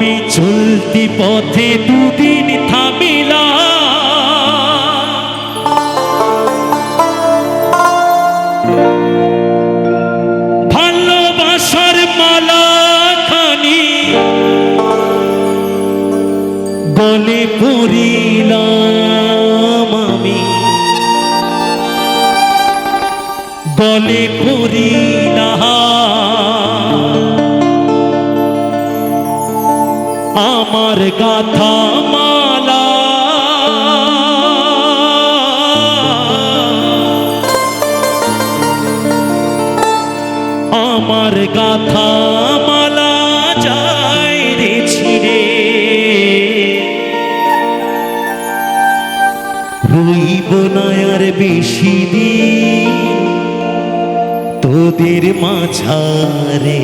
আমি চলতি পথে দুদিন থামিলা ভালোবাসার মালা খানি গলে পড়িলাম আমি। গলে পড়িলাম। আমার গাথা মালা। আমার গাথা মালা যায় রে ছিড়ে। রইব না বেশি দিন তোদের মাঝারে।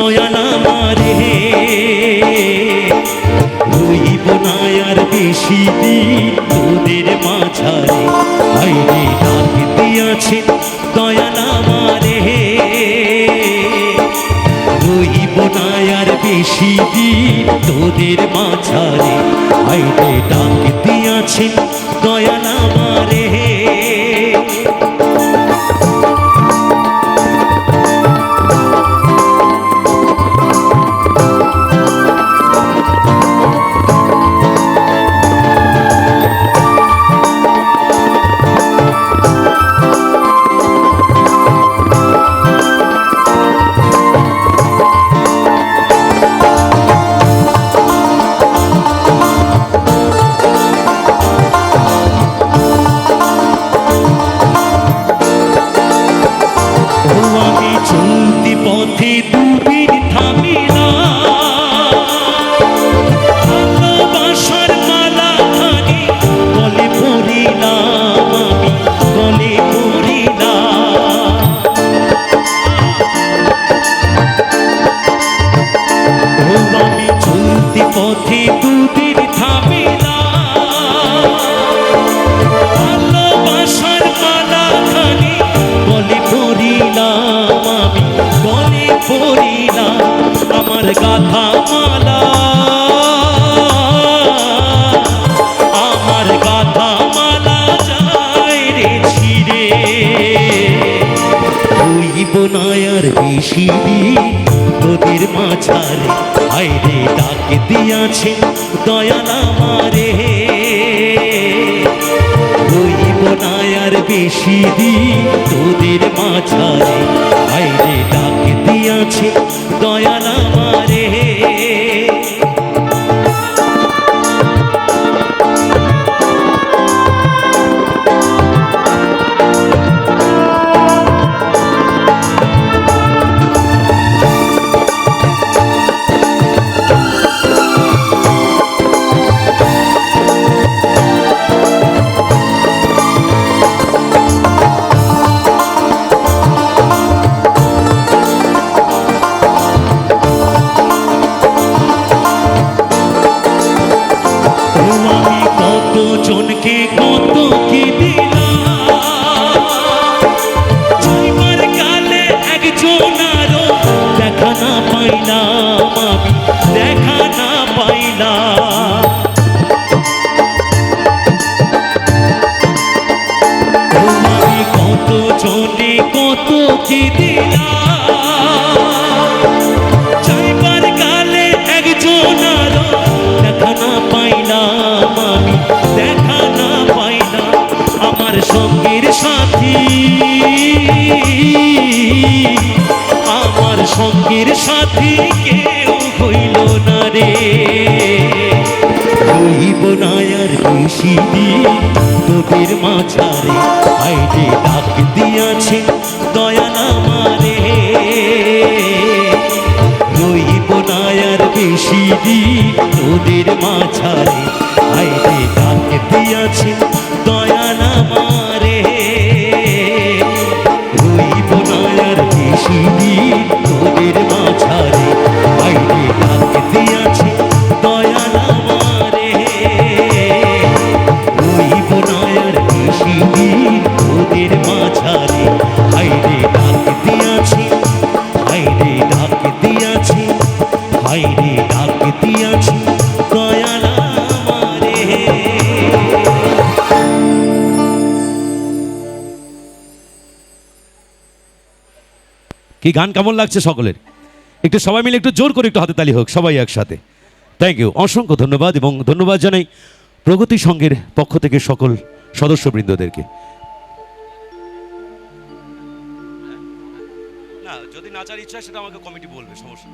দয়াল আমারে রইব না আর বেশি দিন তোদের মাঝারে। আইরে ডাক দিয়াছেন দয়াল রইব না আর বেশি দিন তোদের মাঝারে। আইরে ডাক দিয়াছেন দয়াল আমারে চলতি পথে মাঝারে। আইরে ডাক দিয়াছে দয়াল আমারে হইব না আর বেশি দিন তোদের মাঝারে। আইরে ডাক দিয়াছে দয়াল কি দিলাম। যাইবার কালে একজন দেখা না পাইলাম আমি, দেখা না আমার সঙ্গের সাথী। আমার সঙ্গের সাথী কেউ হইল না রে। রইব না আর বেশি দিন তোদের মাঝারে আইডে ডাক দিয়াছে। বেশি দিন তোদের মাঝারে আইডে ডাক দিয়াছে, দয়া না মারে রইব না আর বেশি দিন কি গান কেমন লাগছে সকলের? একটু সবাই মিলে একটু জোর করে একটু হাতে তালি হোক, সবাই একসাথে। থ্যাংক ইউ অসংখ্য ধন্যবাদ এবং ধন্যবাদ জানাই প্রগতি সংঘের পক্ষ থেকে সকল সদস্যবৃন্দদেরকে। না, যদি নাচার ইচ্ছা সেটা আমাকে কমিটি বলবে, সমস্যা